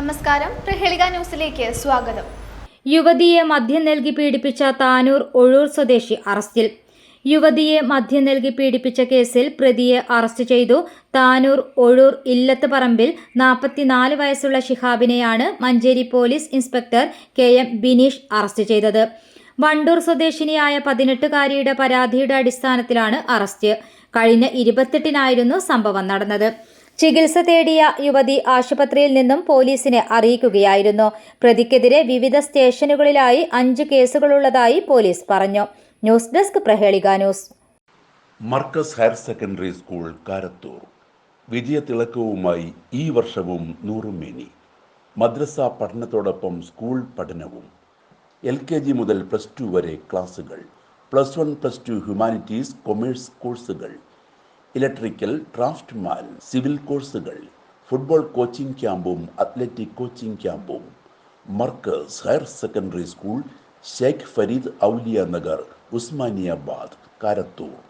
നമസ്കാരം. പ്രഹേളിക ന്യൂസിലേക്ക് സ്വാഗതം. യുവതിയെ മദ്യം നൽകി പീഡിപ്പിച്ച താനൂർ ഒഴൂർ സ്വദേശി അറസ്റ്റിൽ. യുവതിയെ മദ്യം നൽകി പീഡിപ്പിച്ച കേസിൽ പ്രതിയെ അറസ്റ്റ് ചെയ്തു താനൂർ ഒഴൂർ ഇല്ലത്ത് പറമ്പിൽ നാൽപ്പത്തിനാല് വയസ്സുള്ള ഷിഹാബിനെയാണ് Manjeri police inspector K M Bineesh arrest ചെയ്തത്. വണ്ടൂർ സ്വദേശിനിയായ പതിനെട്ടുകാരിയുടെ പരാതിയുടെ അടിസ്ഥാനത്തിലാണ് അറസ്റ്റ്. കഴിഞ്ഞ ഇരുപത്തെട്ടിനായിരുന്നു സംഭവം നടന്നത്. ചികിത്സ തേടിയ യുവതി ആശുപത്രിയിൽ നിന്നും പോലീസിനെ അറിയിക്കുകയായിരുന്നു. പ്രതിക്കെതിരെ വിവിധ സ്റ്റേഷനുകളിലായി അഞ്ച് കേസുകളുള്ളതായി പോലീസ് പറഞ്ഞു. News desk Prahelika news. Markaz higher secondary school Karathur. വിജയത്തിളക്കവുമായി ഈ വർഷവും നൂറുമേനി. മദ്രസ പഠനത്തോടൊപ്പം സ്കൂൾ പഠനവും. എൽ കെ ജി മുതൽ പ്ലസ് ടു വരെ ക്ലാസുകൾ. Plus one plus two humanities commerce കോഴ്സുകൾ. ഇലക്ട്രിക്കൽ ഡ്രാഫ്റ്റ്മാൻ സിവിൽ കോഴ്സുകൾ ഫുട്ബോൾ കോച്ചിംഗ് ക്യാമ്പും അത്ലറ്റിക് കോച്ചിംഗ് ക്യാമ്പും Markaz higher secondary school Sheikh Fareed Auliya Nagar Osmaniabad Karathur.